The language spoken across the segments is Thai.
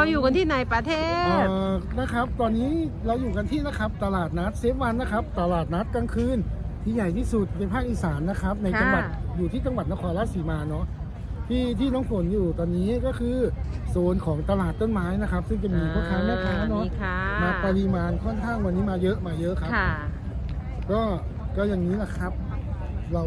เราอยู่กันที่ไหนประเทเอ่ศอนะครับ ตอนนี้เราอยู่กันที่นะครับ ตลาดนัดเซฟวันนะครับ ตลาดนัดกลางคืน ที่ใหญ่ที่สุดในภาคอีสานนะครับ ในจังหวัดค่ะ อยู่ที่จังหวัดนครราชสีมาเนาะที่ที่น้องฝนอยู่ตอนนี้ก็คือโซนของตลาดต้นไม้นะครับ ซึ่งจะมีพ่อค้าแม่ค้าเนาะมีค่ะมาปริมาณค่อนข้างวันนี้มาเยอะมาเยอะครับ ค่ะ ก็ก็อย่างนี้แหละครับ เรา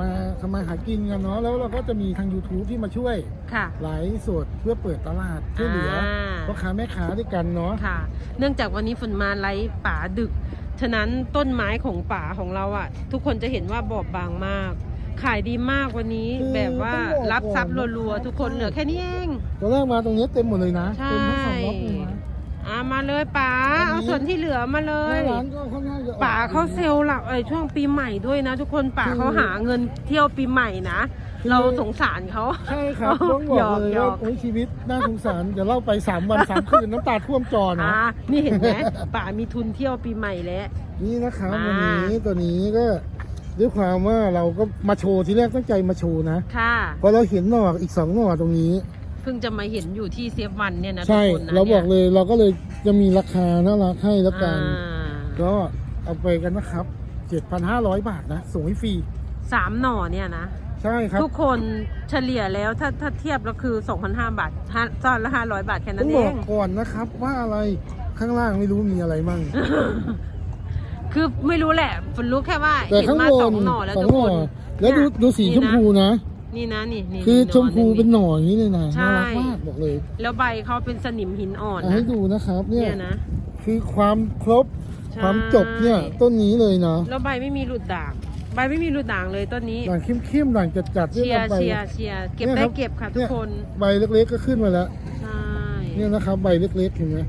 มาทำมาหากินกันเนาะแล้วเราก็จะมีทาง YouTube ที่มาช่วยค่ะไลฟ์สดเพื่อเปิดตลาดช่วยเหลืออ่าพ่อค้าแม่ค้าด้วยกันเนาะค่ะ เนื่องจากวันนี้ฝนมาไล่ป่าดึก ฉะนั้นต้นไม้ของป่าของเราอะ ทุกคนจะเห็นว่าบอบบางมาก ขายดีมากวันนี้คือแบบว่าต้องบอกรับทรัพย์ก่อนนะรัวๆ ทุกคนเหลือแค่นี้เอง ตอนแรกมาตรงนี้เต็มหมดเลยนะ ใช่ เต็มทั้งสองล็อกเลยนะ อ่ามาเลยป๋าวันนี้เอาส่วนที่เหลือมาเลหน้าย ร้านก็ค่อนข้างจะออกป๋าเขาเซลล์หลักเอ้ยช่วงปีใหม่ด้วยนะ ทุกคนป๋าเขาหาเงินเที่ยวปีใหม่นะ เราสงสารเขาใช่ครับต้องบอหยกอกเลยหยว่าอกโอ้ยชีวิตน่าสงสารเดี๋ยวเล่าไป 3 วัน 3 คืนน้ำตาท่วมจอนะ อ่านี่เห็นไหมป๋ามีทุนเที่ยวปีใหม่แล้ว นี่นะครับมา วันนี้ตัวนี้ก็ด้วยความว่าเราก็มาโชว์ทีแรกตั้งใจมาโชว์นะค่ะ พอเราเห็นหน่ออีกสองหน่อตรงนี้เพิ่งจะมาเห็นอยู่ที่เซฟวันเนี่ยนะทุใช่กคนนะเราบอกนี่ยเลยเราก็เลยจะมีราคาน่ารักให้แล้วกัน อ่าก็เอาไปกันนะครับ 7,500 บาทนะส่งให้ฟรีสามหน่อเนี่ยนะ ใช่ครับ ทุกคนเฉลี่ยแล้วถ้าถ้าเทียบแล้วคือ 2,500 บาทห้าซ่อนละ 500 บาทแค่นั้ต้อนงเอบองกก่อนนะครับว่าอะไรข้างล่างไม่รู้มีอะไรมั่ง คือไม่รู้แหละฝนรู้แค่ว่าแต่เห็นข้างมาบสอนงหน่อแล้วสอทุงกหน่คอนแล้วดูเนี่ยดูสีชมพูนะ นี่นะนี่นี่คือนี่ชมพูหเป็นหน่ออย่างนี้เลยนะใช่น่ารักมากบอกเลย แล้วใบเขาเป็นสนิมหินอ่อนเอานะให้ดูนะครับ เนี่ยเนี่ยนะ คือความครบใช่ความจบเนี่ยต้นนี้เลยนะแล้วใบไม่มีหลุดด่างใบไม่มีหลุดด่างเลยต้นนี้ด่างเข้มๆด่างจัดๆเชียร์ใบเชียร์เชียร์เก็บเนี่ยได้ครับเก็บค่ะทุเนี่กยคนใบเล็กๆก็ขึ้นมาแล้วใช่เนี่ยนะครับใบเล็กๆเห็นไหม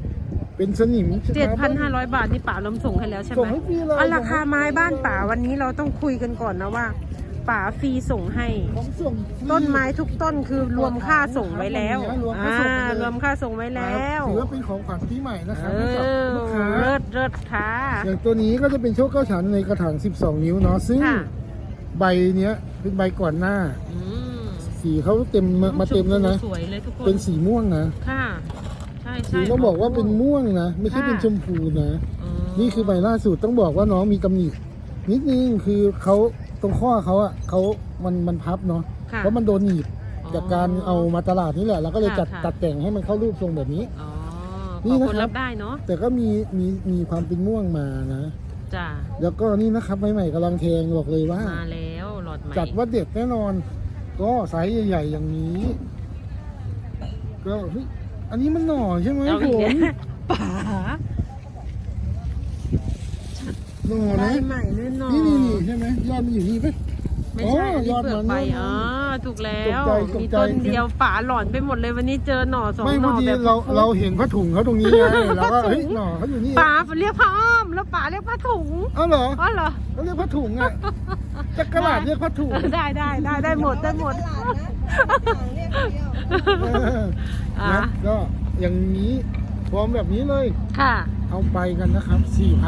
เป็นสนิมเจ็ดพันห้าร้อยบาทนี่ป่าล้มส่งให้แล้วใช่ไหส่มงให้ฟรีเลยอันราคาไม้บ้านป่าวันนี้เราต้องคุยกันก่อนนะว่า ป่าฟรีส่งให้ ผมส่งฟรีต้นไม้ทุกต้นคือรวมค่าส่งไว้แล้วรวมค่าอ่าส่งไปเลยรวมค่าส่งไว้แล้ว ถือว่าเป็นของขวัญปีใหม่นะคเอรับให้กับอลูกค้าเลิศเลิศค่ะ อย่างตัวนี้ก็จะเป็นโชคเก้าฉันในกระถาง 12 นิ้วเนาะซึ่งค่ะ ใบเนี้ยเป็นใบก่อนหน้า อืมสีเขาเต็มมามาเต็มแล้วนะ สวยเลยทุกคนเป็นสีม่วงนะค่ะ ใช่สีใช่ต้องบอกว่าเป็นม่วงนะ ไม่ใช่ค่ะ เป็นชมพูนะอ๋อนี่คือใบล่าสุดต้องบอกว่าน้องมีตำหนินิดนึงคือเขา ตรงข้อเขาอะเขามันมันพับเนาะค่ะ เพราะมันโดนหนีบอ๋อจากการเอามาตลาดนี่แหละแล้วก็เลยค่ะจัดค่ะ ตัดแต่งให้มันเข้ารูปทรงแบบนี้ อ๋อนี่ขอนะคนครับ รับได้เนาะแต่ก็มีมีมีความเป็นม่วงมานะจ้าแล้วก็นี่นะครับใหม่ๆกำลังแทงบอกเลยว่า มาแล้วหลอดใหม่จัดว่าเด็ดแน่นอน ก็ไซส์ใหญ่ๆอย่างนี้ ก็เฮ้ยอันนี้มันหน่อใช่ไหมเอาผอีกมแล้วป่า หน่อได้นะใหม่แน่นอนนี่นี่นี่ใช่ไหมยอดมันอยู่นี่ไหมไม่ใช่อ๋ออันนี้ยอดเปลือกมันไปยอดมันอ๋อถูกแล้ว ตกใจตกใจ มีต้นเดียวป่าหลอนไปหมดเลยวันนี้เจอหน่อสองไม่หพน่ออดีแบบเราฟุกๆเราเห็นผ้าถุงเขาตรงนี้ไงเราก็เฮ้ยหน่อเขาอยู่นี่ป่าเรียกผ้าอ้อมแล้วป่าเรียกผ้าถุงเอ้าเหรออ๋อเหรอ เขาเรียกผ้าถุงอะจักรลาดเรียกผ้าถุงได้ได้ได้ได้หมดได้หมดเอออะ นะก็อย่างนี้พร้อมแบบนี้เลย ค่ะ เอาไปกันนะครับ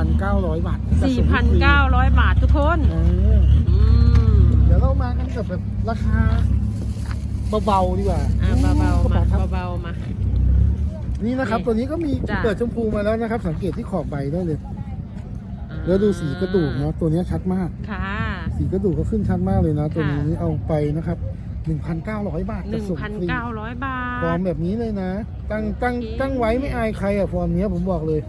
4,900 บาทจะส่งให้ฟรี4,900 บาททุกคนเอออืมเดี๋ยวเรามากันกับแบบราคาเบาๆดีกว่าอะเบาๆมาครับเบาๆมา นี่นะครับ ตัวนี้ก็มีจ้ะเปิดชมพูมาแล้วนะครับ สังเกตที่ขอบใบได้เลย แล้วดูสีกระดูกนะตัวนี้ชัดมาก ค่ะ สีกระดูกก็ขึ้นชัดมากเลยนะ ตัวนี้เอาไปนะครับ1,900 บาทจะส่งฟรี1,900 บาทฟอร์มแบบนี้เลยนะ ตั้งตั้งโอเคตั้งไว้ไม่อายใครอะฟอร์มเนี้ยผมบอกเลย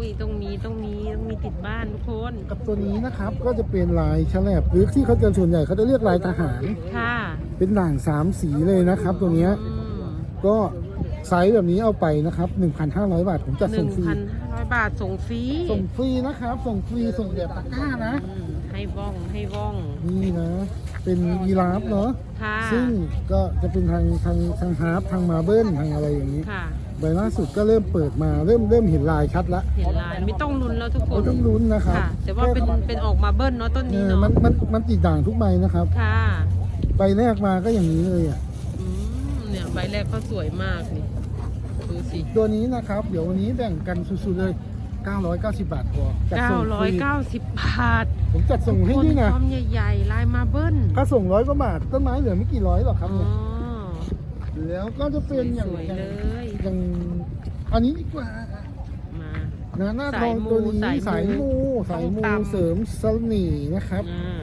อุ้ยต้องมีต้องมีต้องมีติดบ้านทุกคนกับตัวนี้นะครับก็จะเป็นลายฉลบหรือที่เขาจะส่วนใหญ่เขาจะเรียกลายทหาร ค่ะเป็นด่างสามสีเลยนะครับ ตัวเนี้ยอืมก็ไซส์แบบนี้เอาไปนะครับ 1,500 บาทผมจัดหส่นึ่งงฟรีพันห้าร้อยบาทส่งฟรีส่งฟรีนะครับ ส่งฟรีส่งแบบตะกร้านะ อืมให้ว่องให้ว่องนี่นะ เป็นยีราฟเนาะค่ะซึ่งก็จะเป็นทางทางทางฮาร์ปทางมาเบิลทางอะไรอย่างนี้ ค่ะ ใบล่าสุดก็เริ่มเปิดมาเริ่มเริ่มเห็นลายชัดละเห็นลายไม่ต้องลุ้นแล้วทุกคเรานต้องลุ้นนะครับค่ะ แต่ว่าเป็นเป็นออกมาเบิ้ลเนาะต้นเอนี้อเนาะมันมันมันติดด่างทุกใบนะครับ ค่ะใบแรกมาก็อย่างนี้เลยอะ อืมเนี่ยใบแรกก็สวยมากนี่ดูสิ ตัวนี้นะครับ เดี๋ยววันนี้แบ่งกันสุดๆเลย 990 บาทพอจัดส่งฟรี990 บาทผมจัดส่งให้คนด้วยนะพร้อมใหญ่ๆลายมาเบิ้ลถ้าส่งร้อยกว่าบาทต้นไม้เหลือไม่กี่ร้อยหรอกครับอ๋อเนี่ย แล้วก็จะเป็นอย่างสวยๆอย่างเลย อย่างอันนี้ดีกว่ามา นะหน้าทองตัวนี้สาสายยมูมูสายมูต้องตำ เสริมเสน่ห์นะครับอ่า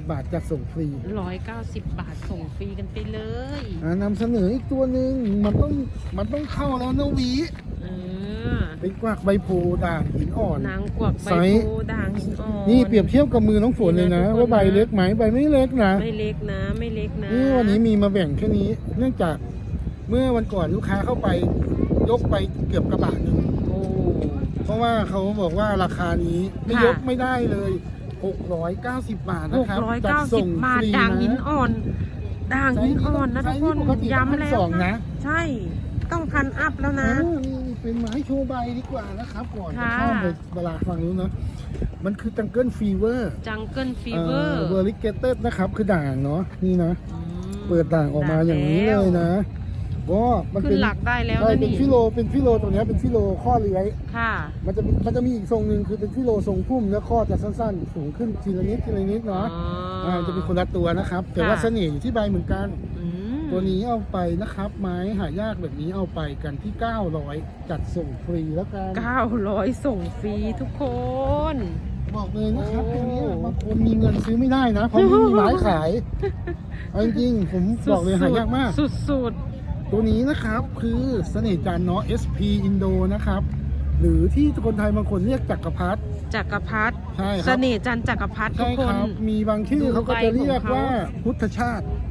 190บาทจัดส่งฟรี ร้อยเก้าสิบบาทส่งฟรีกันไปเลย อ่านำเสนออีกตัวหนึ่งมันต้องมันต้องเข้าแล้วนะวี เออเป็นกวักใบโพด่างหินอ่อน นางกวักใบไซส์ โพด่างหินอ่อนนี่เปรียบเทียบกับมือน้องฝนเลยนะนี่นะทุกคนว่าใบเล็กไหมใบไม่เล็กนะ ไม่เล็กนะไม่เล็กนะนี่วันนี้มีมาแบ่งแค่นี้ เนื่องจากเมื่อวันก่อนลูกค้าเข้าไปยกไปเกือบกระบะหนึ่งโอ้ เพราะว่าเขาบอกว่าราคานี้ไม่ค่ะ ยกไม่ได้เลย 690 บาทหนะกครับร้อยจัดเก้าสิส่บงบาฟทรีด่างหินนะอ่อนด่างหินอ่อนนะไซทุกส์คนปกติย้ำแล้วสองนะ ใช่ ต้องพันอัพแล้วนะอ่านี่ เป็นไม้โชว์ใบดีกว่านะครับก่อนจะค่ะเข้าไปเวลาฟังนู้นนะ มันคือจังเกิลฟีเวอร์จังเกิลฟีเวอร์เวอร์ลิเกเตนะครับ คือด่างเนาะนี่นะ เปิดด่างออกมาอย่างนี้เลยนะก็มันขึ้เป็นนหลักได้แล้วใช่นะเป็นนี่ฟิโลเป็นฟิโลตัวเนี้ยเป็นฟิโลข้อเลื้อยค่ะ มันจะมีมันจะมีอีกทรงหนึ่งคือเป็นฟิโลทรงพุ่มแล้วข้อจะสั้นๆ สูงขึ้นทีละนิดทีละนิดเนาะอ๋ออ่อ่าจะเป็นคนละตัวนะครับ แต่ว่าค่ะเสน่ห์อยู่ที่ใบเหมือนกันอืม ตัวนี้เอาไปนะครับ ไม้หายากแบบนี้เอาไปกันที่ 900 จัดส่งฟรีแล้วกันเก้าร้อยส่งฟรีทุกคน บอกเลยนะครับโอ้ตัวนี้บางคนมีเงินซื้อไม่ได้นะ เพราะไม่มีไม้ขายเอาจริงๆผมบอกเลยหายากมาก สุดสุดตัวนี้นะครับคือเสน่ห์จันทร์เนาะ SP Indo นะครับหรือที่คนไทยบางคนเรียกจักรพรรดิๆจักรพรรดิใช่คเสรับน่ห์จันทร์จักรพรรดิทุใช่กคคนรับมีบางชื่อดูเขาก็จะเรียกใบของเขาว่าพุทธชาติอ๋อ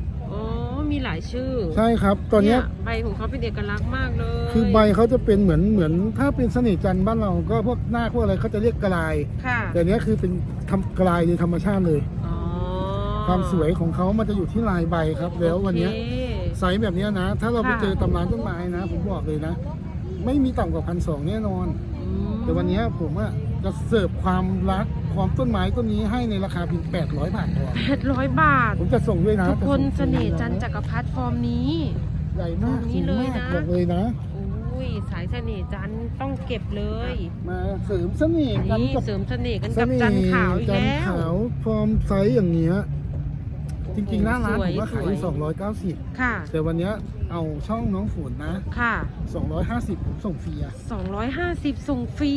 มีหลายชื่อใช่ครับ ตอนเนี้ยใบของเขาเป็นเอกลักษณ์มากเลยคือใบเขาจะเป็นเหมือนเหมือนถ้าเป็นเสน่ห์จันทร์บ้านเราก็พวกหน้าพวกอะไรเขาจะเรียกกลาย ค่ะแต่เนี้ยคือเป็นทำกลายในธรรมชาติเลย อ๋อความสวยของเขามันจะอยู่ที่ลายใบครับ แล้ววันเนี้ยโอเค ไซส์แบบเนี้ยนะ ถ้าเราไปค่ะ เจอตำรานต้นไม้นะ ผมบอกเลยนะ ไม่มีต่ำกว่าพันสองแน่นอน อืมแต่วันเนี้ยผมอะ จะเสิร์ฟความรักความต้นไม้ต้นนี้ให้ในราคาเพียง800 บาทพอแปดร้อยบาท ผมจะส่งด้วยนะทุกคนจะเสงฟรีน่ห์จันทร์จักรพรรดิฟอร์มนี้ ใหญ่มากตรงนี้สูงเลยมากนะ บอกเลยนะ อุ้ยสายเสน่ห์จันทร์ต้องเก็บเลย มาเสริมเสน่ห์กันนี่กับเสริมเสน่ห์กันเสกับน่ห์จันทร์ขาวอีกจันทแล้ร์ว ขาวฟอร์มไซส์อย่างเงี้ย จริงๆ หน้าร้านสวยผมว่าขายอยู่สวย 290 ค่ะ แต่วันเนี้ยเอาช่องน้องฝนนะ ค่ะ 250 ผมส่งฟรีอะ250 ส่งฟรี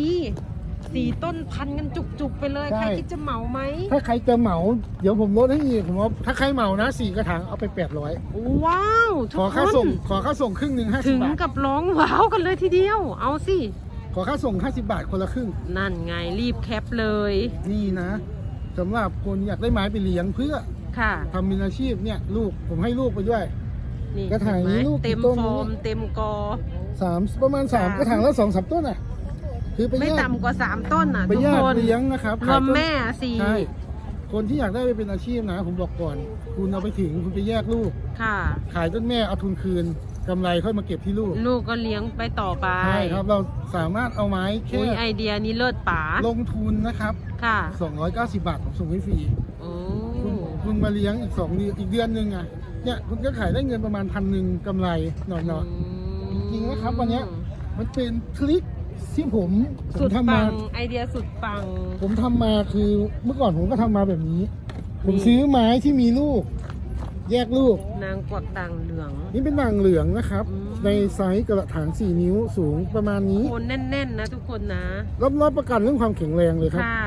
สี่ต้นพันกันจุกๆไปเลย ใช่ ใครคิดจะเหมาไหมถ้าใครจะเหมา เดี๋ยวผมลดให้อีกผมว่าถ้าใครเหมานะสี่กระถางเอาไป800ว้าวทุขกอคค่าส่งนขอค่าส่งครึ่งหนึ่งห้าสิถึบงบาท กับร้องว้าวกันเลยทีเดียว เอาสิ ขอค่าส่ง50บาทคนละครึ่ง นั่นไงรีบแคปเลยนี่นะสำหรับคนอยากได้ไม้ไปเลี้ยงเพื่อค่ะ ทำเป็นอาชีพเนี่ยลูกผมให้ลูกไปด้วย นี่กระถางนี้เห็นไหมลูกกี่เต็มต้นฟอร์มเนี่ยเต็มกอ สามประมาณสามค่ะ กระถางละสองสามต้นอะ คือไปไม่แยกต่ำกว่า3ต้นอะไปทุกแยกคนเลี้ยงนะครับรขายวมต้นแม่สี่ใช่คนที่อยากได้ไปเป็นอาชีพนะ ผมบอกก่อน คุณเอาไปถึงคุณไปแยกลูก ค่ะ ขายต้นแม่เอาทุนคืนกำไรค่อยมาเก็บที่ลูกลูกก็เลี้ยงไปต่อไปใช่ครับเราสามารถเอาไม้แค่อุ้ยไอเดียนี้เลิศป๋าลงทุนนะครับ ค่ะ290 บาทผมส่งให้ฟรี โอ้คุณคุณมาเลี้ยงอีกสองเดือนอีกเดือนหนึ่งอะเนี่ยคุณก็ขายได้เงินประมาณพันหนึ่งกำไรหน่อยอืมจริงๆนะครับวันเนี้ยๆมันเป็นทริค ที่ผมผสุมดทำปัมางไอเดียสุดปัง ผมทำมาคือเมื่อก่อนผมก็ทำมาแบบนี้ ผมนี่ ซื้อไม้ที่มีลูก แยกลูก นางกวักด่างเหลือง นี่เป็นด่างเหลืองนะครับ อืม ในไซส์กระถาง4 นิ้วสูงประมาณนี้ โคนแน่นๆนะทุกคนนะ รับรับประกันเรื่องความแข็งแรงเลยครับ ค่ะ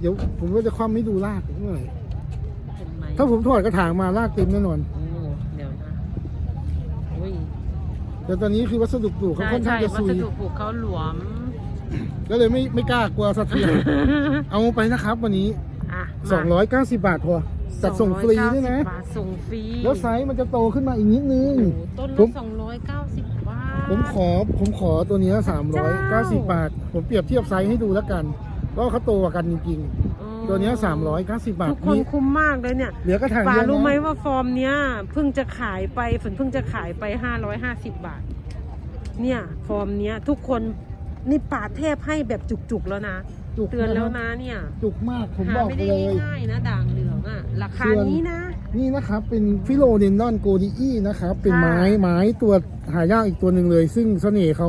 เดี๋ยวผมก็จะคว่ำให้ดูรากหน่อยเห็นไหมถ้าผมถอดกระถางมารากเต็มแน่นอน โอ้เดี๋ยวนะอุ้ย แต่ตอนนี้คือวัสดุปลูกเขาใช่ค่อนข้าใช่งจะวัซุสยดุปลูกเขาหลวม ก็เลยไม่ไม่กล้ากลัวสะเทือน เอาไปนะครับวันนี้ อะ290 บาทพอจัดส่งฟรีด้วยนะ 290บาทส่งฟรีแล้วไซส์มันจะโตขึ้นมาอีกนิดนึง โอ้โหต้นผละม สองร้อยเก้าสิบบาท ผมขอผมขอตัวเนี้ยเจ้า390 บาท ผมเปรียบเทียบไซส์ให้ดูแล้วกันว่าเขาโตกว่ากันจริงอ๋อๆ ตัวเนี้ย390 บาททุกคนมีคุ้มมากเลยเนี่ยเหลือกระถางป่าเดียวรู้ไหมนะว่าฟอร์มเนี้ยเพิ่งจะขายไปฝนเพิ่งจะขายไปห้าร้อยห้าสิบบาท เนี่ยฟอร์มเนี้ยทุกคนนี่ป่าเทพให้แบบจุกๆแล้วนะ จุกเตือนแล้วะนะเนี่ยจุกมากผมหาบอกไม่ไปได้เลย ง่ายๆนะด่างเหลืองอะราคาส่วนนี้นะ นี่นะครับเป็นฟิโลเดนดอนโกดีอีนะครับเป็นค่ะไม้ไม้ตัวหายากอีกตัวหนึ่งเลย ซึ่งเสน่ห์เขา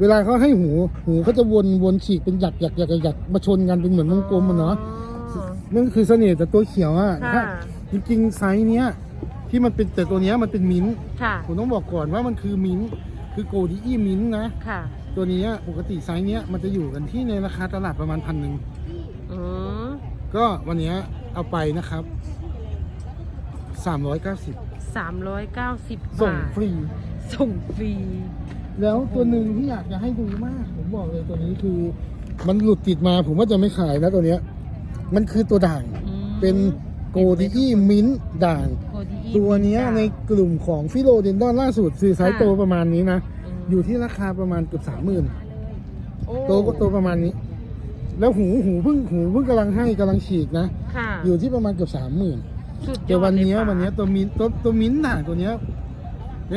เวลาเขาให้หู หูเขาจะวนวนฉีกเป็นหยักหยักหยักหยักมาชนกันเป็นเหมือนวงกลมอะเนาะอ๋อ นั่นคือเสน่ห์แต่ตัวเขียวอะค่ะ ถ้าจริงๆไซส์เนี้ยที่มันเป็นแต่ตัวเนี้ยมันเป็นมิ้นท์ค่ะ ผมต้องบอกก่อนว่ามันคือมิ้นท์คคือโกดีอีมินนะ ค่ะตัวเนี้ยปกติไซส์เนี้ยมันจะอยู่กันที่ในราคาตลาดประมาณพันหนึ่งอ๋อก็วันเนี้ยเอาไปนะครับ 390 สามร้อยเก้าสิบส่งบาท ฟรี ส่งฟรี แล้วตัวหนึ่งที่อยากจะให้ดูมาก ผมบอกเลยตัวนี้คือ มันหลุดติดมาผมว่าจะไม่ขายนะตัวเนี้ย มันคือตัวด่าง อืมเป็นโกดีอีมินด่างโคดีอีตัวเนี้ยในกลุ่มของฟิโลเดนดอนล่าสุดคือไซส์โตประมาณนี้นะมอยู่ที่ราคาประมาณเกือบสามหมื่นโอ้โตก็โตประมาณนี้ แล้วหูหูเพิ่งหูเพิ่งกำลังให้กำลังฉีกนะ ค่ะอยู่ที่ประมาณเกือบสามหมื่น สุดยอดแต่วันเนี้ยลยวันเนี้ยตัวมินตัวตัวมิ้นท์น่ะตัวเนี้ย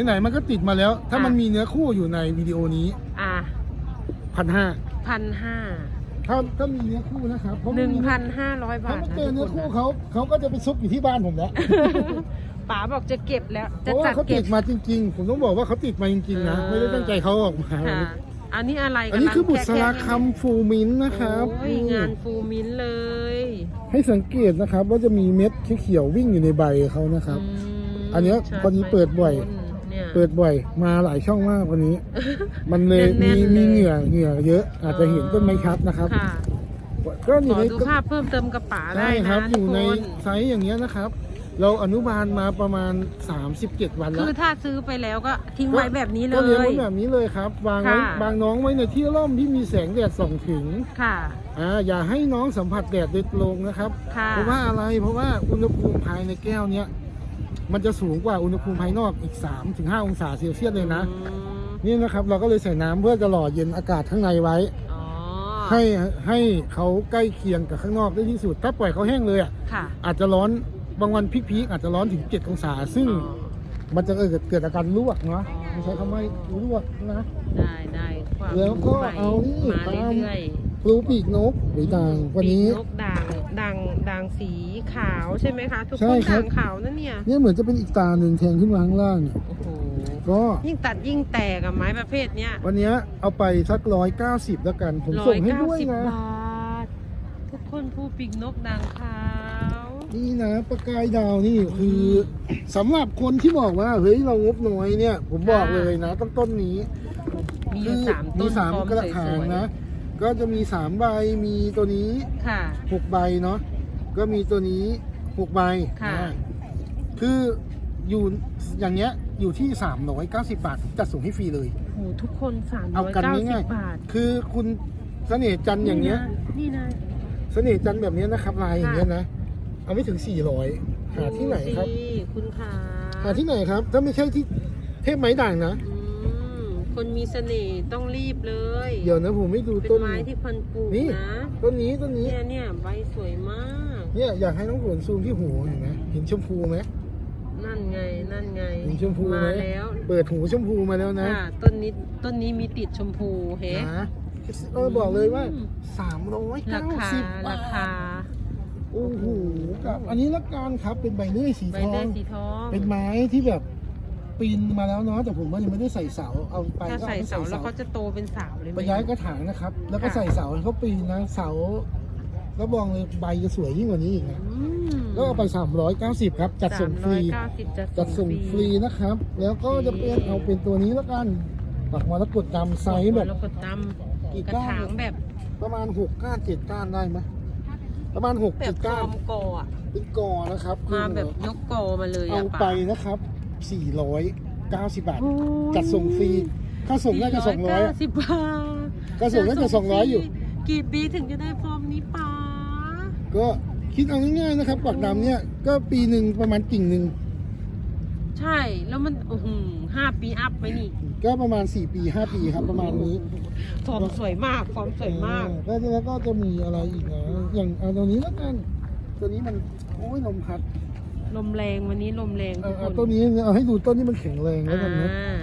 ไหนๆมันก็ติดมาแล้ว ถ้าอะ มันมีเนื้อคู่อยู่ในวิดีโอนี้อะพันห้าพันห้า ถ้าถ้ามีเนื้อคู่นะครับเพราะหมันึ่งมีพันห้าร้อยบาถ้าทมันนะเจอเนื้อทุคู่กเขาเขาก็จะไปซุกอยู่ที่บ้านผมแล้วป๋าบอกจะเก็บแล้ว เพจะราะว่าจัดเขาเก็ติบดมาจริง ๆ ผมต้องบอกว่าเขาติดมาจริงๆนะเออ ไม่ได้ตั้งใจเขาออกมา ค่ะ อันนี้อะไรอันนี้คือบุษราแะคำฟูมินท์นะครับโอ้ยงานฟูมินเลยให้สังเกตนะครับว่าจะมีเม็ดเขียวๆวิ่งอยู่ในใบเขานะครับ มอันเนี้ยใช่พอดีเปิดบ่อย เนี่ย เปิดบ่อยมาหลายช่องมากวันนี้ มันเลยแน่มีนๆเลย มีเหงื่อเหงื่อเยอะ อาจจะเห็นต้นไม้ชัดนะครับ ค่ะก็อขยู่อในดูภาพเพิ่มเติมกระป๋าได้ใช่นะครับอยู่ทุกในคนไซส์อย่างเงี้ยนะครับ เราอนุบาลมาประมาณ 37 วันคืแล้วอถ้าซื้อไปแล้วก็ทิ้งไว้แบบนี้เลก็เลี้ยงย ไว้แบบนี้เลยครับ วางไว้ค่ะ วางน้องไว้ในที่ร่มที่มีแสงแดดส่องถึงค่ะ อ่าอย่าให้น้องสัมผัสแดดโดยตรงนะครับ ค่ะ เพราะว่าอะไรเพราะว่าอุณหภูมิภายในแก้วเนี้ย มันจะสูงกว่าอุณหภูมิภายนอกอีก 3-5 องศาเซลเซียสเลยนะ อืมนี่นะครับเราก็เลยใส่น้ำเพื่อจะหล่อเย็นอากาศข้างในไว้ อ๋อให้ให้เขาใกล้เคียงกับข้างนอกได้ที่สุด ถ้าปล่อยเขาแห้งเลยอะค่ะอาจจะร้อนบางวันพีคๆอาจจะร้อนถึง 7 องศา ซึ่งอ๋อ มันจะเกิดเกิดอาการลวกเนาะไม่ใช่คำว่าลวกนะ ได้ได้ความแล้วก็ใหม่เอานี่มาตาม เรื่อยปลูปีกนกหรือด่างวันนี้ปีกนกด่าง ด่างด่างสีขาวใช่ไหมคะ ทุกใช่คนครับ ด่างขาวนั่นเนี่ยเนี่ยเหมือนจะเป็นอีกตาหนึ่งแทงขึ้นมาข้างล่างเนี่ยโอ้โหก็ยิ่งตัดยิ่งแตกอะไม้ประเภทเนี้ยวันเนี้ยเอาไปสักร้อยเก้าสิบแล้วกัน ผมร้อส่ยงให้เก้าด้วยสิบนะ บาท ทุกคนผู้ปีกนกด่างขาว นี่นะประกายดาวนี่คือสำหรับคนที่บอกว่าเฮ้ยเรางบน้อยเนี่ย ผมบอกเลยนะต้นต้นนี้มีอยู่สามมีต้นสามพร้อมกระถางสวยๆนะ ก็จะมีสามใบมีตัวนี้ค่ะ หกใบเนาะก็มีตัวนี้หกใบค่ะนะคืออยู่อย่างเงี้ยอยู่ที่ 390 บาทผมจัดส่งให้ฟรีเลยโอ้โหทุกคนสามเอาร้อยกันเก้าสิบง่ายบาทๆคือคุณเสน่ห์จันทร์อย่างเงี้ย นี่นะ เสน่ห์จันทร์แบบเนี้ยนะครับลายอย่างเงี้ยนะเอาไม่ถึง 400หาที่ไหนครับ ดูสิคุณขาหาที่ไหนครับ ถ้าไม่ใช่ที่เทพไม้ด่างนะอืม คนมีเสน่ห์ต้องรีบเลยเดี๋ยวนะผมไม่ดูเป็นต้นไม้ที่คนปลูกนี่นะต้นนี้ต้นนี้ เนี่ยเนี่ยใบสวยมาก เนี่ยอยากให้น้องฝนซูมที่หูเห็นไหมเห็นชมพูไหมนั่นไงนั่นไงเห็นชมพูไหมมาแล้วเปิดหูชมพูมาแล้วนะค่ะต้นนี้ต้นนี้มีติดชมพูเฮ้นะเออบอกเลยว่าอืม390ราคาบาราท คาโอ้โหกับอันนี้ละกันครับเป็นใบเลื่อยสีใบทอเลื่อยงสีทองเป็นไม้ที่แบบ ปีนมาแล้วเนาะแต่ผมว่ายังไม่ได้ใส่เสาเอาไปถ้าก็ใส่เอาไปเสาแล้วเขาจะโตเป็นสาวเลยไหม ไปย้ายกระถางนะครับ แล้วก็ค่ะ ใส่เสาให้เขาปีนนะเสาแล้วบอกเลยใบจะสวยยิ่งกว่านี้อีกนะอืมแล้วเอาไป 390 ครับ จัดส่งฟรี สามอยเก้าสิบจัดจัดส่งฟรีนะครับ แล้วก็จะเป็นเอาเป็นตัวนี้แล้วกันปักมรกตดำไซส์แบบ แล้วก็ตกี่ำกระก้าน ถางแบบประมาณ6ก้าน7ก้านได้ไหมประมาณ6แบบ7ฟก้าอนร์มกออะเป็นกอนะครับมาแบบยกกอมาเลยเอาอะไปป่ะนะครับ 490 บาท โอ้ยจัดส่งฟรีค่าส่งน่าจะ200เก้าอะสิบบาทค่าส่งน่าจะ200อยู่ กี่ปีถึงจะได้ฟอร์มนี้ป๋าก็คิดเอาง่ายๆนะครับปักดำเนี่ยก็ปีหนึ่งประมาณกิ่งหนึ่งใช่แล้วมันโอ้โหห้าปีอัพไหมนี่ก็ประมาณ 4 ปี 5 ปีครับประมาณนี้ฟอร์มสวยมากฟอร์มสวยมากเออแล้วก็จะมีอะไรอีกนะอย่างเอาตัวนี้แล้วกันตัวนี้มันโอ้ยลมพัด ลมแรงวันนี้ลมแรงเอาทุกคเอานตัวนี้เอาให้ดูต้นนี้มันแข็งแรงแล้วกันนะ อ่า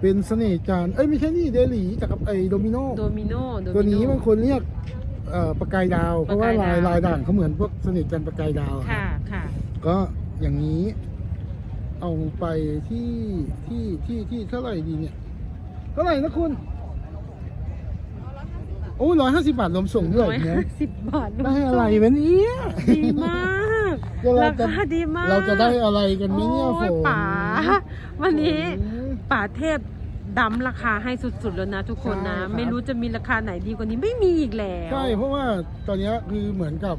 เป็นเสน่ห์จานเอ้ยไม่ใช่นี่เดลีจากกับไอ้โดมิโนโดมิโนโดมิโตัวนี้บางคนเรียกเอ่อประกายดาว เพราะว่าประกาลายยดาวลายด่างเขาเหมือนพวกเสน่ห์จันทร์ประกายดาวอะค่ะค่ะก็อย่างนี้ เอาไปที่ที่ที่ที่เท่าไหร่ดีเนี่ยเท่าไหร่นะคุณโอ้ร้อยห้าสิบบาทรวมส่งด้วยร้อยนะห้าสิบบาทได้อะไรวะเนี่ย ดีมากเดี๋ยวเราราจะคาดีมากเราจะได้อะไรกันไหมเนี่ยฝโอ้ยนป๋าวันนี้อืมป๋าเทพดั้มราคาให้สุดๆแล้วนะทุกคนนะใช่ครับไม่รู้จะมีราคาไหนดีกว่านี้ไม่มีอีกแล้ว ใช่ เพราะว่าตอนเนี้ยคือเหมือนกับ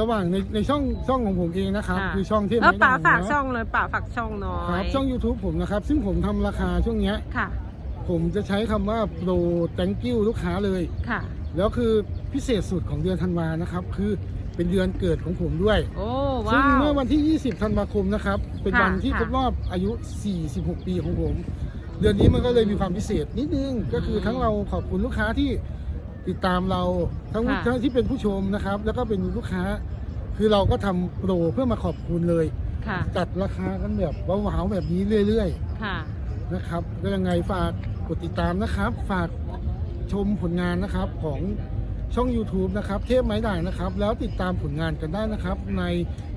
ระหว่างในในช่องช่องของผมเองนะครับค่ะคือช่องเทพแล้วไม้ป๋าด่างฝากเนอะช่องเลยป๋าฝากช่องน้อยครับช่อง YouTube ผมนะครับ ซึ่งผมทำราคาช่วงเนี้ยค่ะ ผมจะใช้คำว่าโปร thank you ลูกค้าเลยค่ะ แล้วคือพิเศษสุดของเดือนธันวานะครับ คือ เป็นเดือนเกิดของผมด้วย โอ้ซึ่งว้าว เมื่อวันที่ 20 ธันวาคมนะครับ เป็นค่ะวันที่ค่ะครบรอบอายุ 46 ปีของผม เดือนนี้มันก็เลยมีความพิเศษนิดนึง ก็คือทั้งเราขอบคุณลูกค้าที่ติดตามเรา ทั้งค่ะ ทั้งที่เป็นผู้ชมนะครับ แล้วก็เป็นลูกค้า คือเราก็ทำโปรเพื่อมาขอบคุณเลย ค่ะจัดราคากันแบบว้าวๆแบบนี้เรื่อยค่ะๆนะครับก็ยังไงฝากกดติดตามนะครับ ฝากชมผลงานนะครับของ ช่อง YouTube นะครับ เทพไม้ด่างนะครับ แล้วติดตามผลงานกันได้นะครับ ใน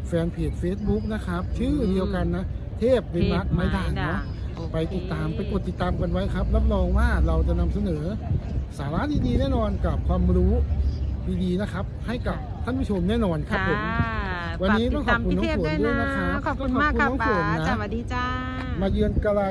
แฟนเพจ Facebook นะครับ ชื่อเดียวกันนะ เทพเป็นมักไม้ด่างเนาะโอเคไปติดตามไปกดติดตามกันไว้ครับ รับรองว่าเราจะนำเสนอสาระดีๆแน่นอนกับความรู้ดีๆนะครับ ให้กับท่านผู้ชมแน่นอนครับค่ะผม วันนี้ต้องขอบคุณน้องฝนด้วยนะครับขอบคุณมากค่ะขอบคุณน้องฝป๋านนะสวัสดีจ้า มาเยือนกะไร